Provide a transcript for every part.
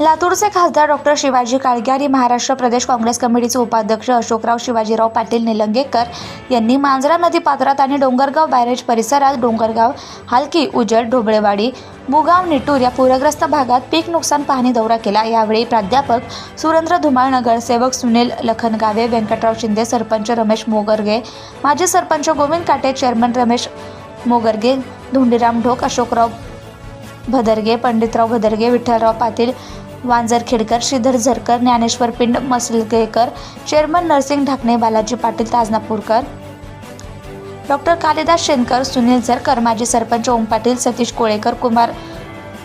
लातूरचे खासदार डॉक्टर शिवाजी काळग्यारी महाराष्ट्र प्रदेश काँग्रेस कमिटीचे उपाध्यक्ष अशोकराव शिवाजीराव पाटील निलंगेकर यांनी मांजरा नदी पात्रात आणि डोंगरगाव बॅरेज परिसरात डोंगरगाव हालकी उजड ढोबळेवाडी बुगाव निटूर या पूरग्रस्त भागात पीक नुकसान पाहणी दौरा केला. यावेळी प्राध्यापक सुरेंद्र धुमाळ नगरसेवक सुनील लखनगावे व्यंकटराव शिंदे सरपंच रमेश मोगरगे माजी sarpanch Govind Kate chairman Ramesh Mogarge Dhondiram Dhok Ashokrao Bhadarge Panditrao Bhadarge Vitthalrao Patil Wanjar Khedkar Shridhar Zarkar Dnyaneshwar Pind Masalgekar chairman Narsing Dhakne Balaji Patil Tajnapurkar. Doctor Kalidas Shenkar Sunil Zarkar माजी सरपंच ओम पाटील सतीश कोळेकर कुमार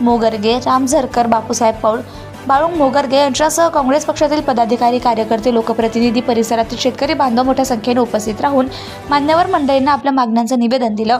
मोगरगे राम झरकर बापूसाहेब पौळ बाळुंग मोगरगे यांच्यासह काँग्रेस पक्षातील पदाधिकारी कार्यकर्ते लोकप्रतिनिधी परिसरातील शेतकरी बांधव मोठ्या संख्येने उपस्थित राहून मान्यवर मंडळींना आपल्या मागण्यांचं निवेदन दिलं.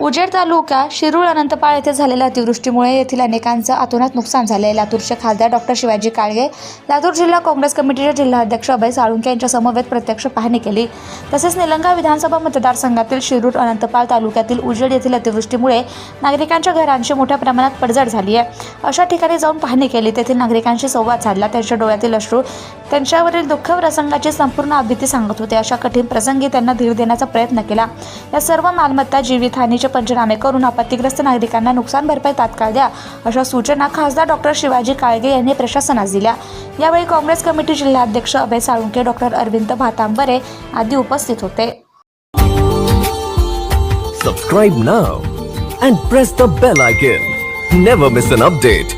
उजेड तालुका शिरूळ अनंतपाळ येथे झालेल्या अतिवृष्टीमुळे येथील अनेकांचं अतोनात नुकसान झाले लातूरचे खासदार डॉक्टर शिवाजी काळगे लातूर जिल्हा काँग्रेस कमिटीचे जिल्हाध्यक्ष अभय साळुंके यांच्या समवेत प्रत्यक्ष पाहणी केली. तसेच निलंगा विधानसभा मतदारसंघातील शिरूर अनंतपाळ तालुक्यातील उजेड येथील अतिवृष्टीमुळे नागरिकांच्या घरांची मोठ्या प्रमाणात पडझड झाली आहे अशा ठिकाणी जाऊन पाहणी केली. तेथील नागरिकांशी संवाद साधला. त्यांच्या डोळ्यातील अश्रू त्यांच्यावरील दुःख प्रसंगाची संपूर्ण अभिती सांगत होते. अशा कठीण प्रसंगी त्यांना धीर देण्याचा प्रयत्न केला. या सर्व मालमत्ता जीवितहानीचे पंचनामे करून आपत्तीग्रस्त नागरिकांना नुकसान भरपाई तात्काळ द्या अशा सूचना खासदार डॉक्टर शिवाजी काळगे यांनी प्रशासनास दिल्या. यावेळी काँग्रेस कमिटी जिल्हाध्यक्ष अभय साळुंके डॉक्टर अरविंद भातांबरे आदी उपस्थित होते. Subscribe now and press the bell icon. Never miss an update.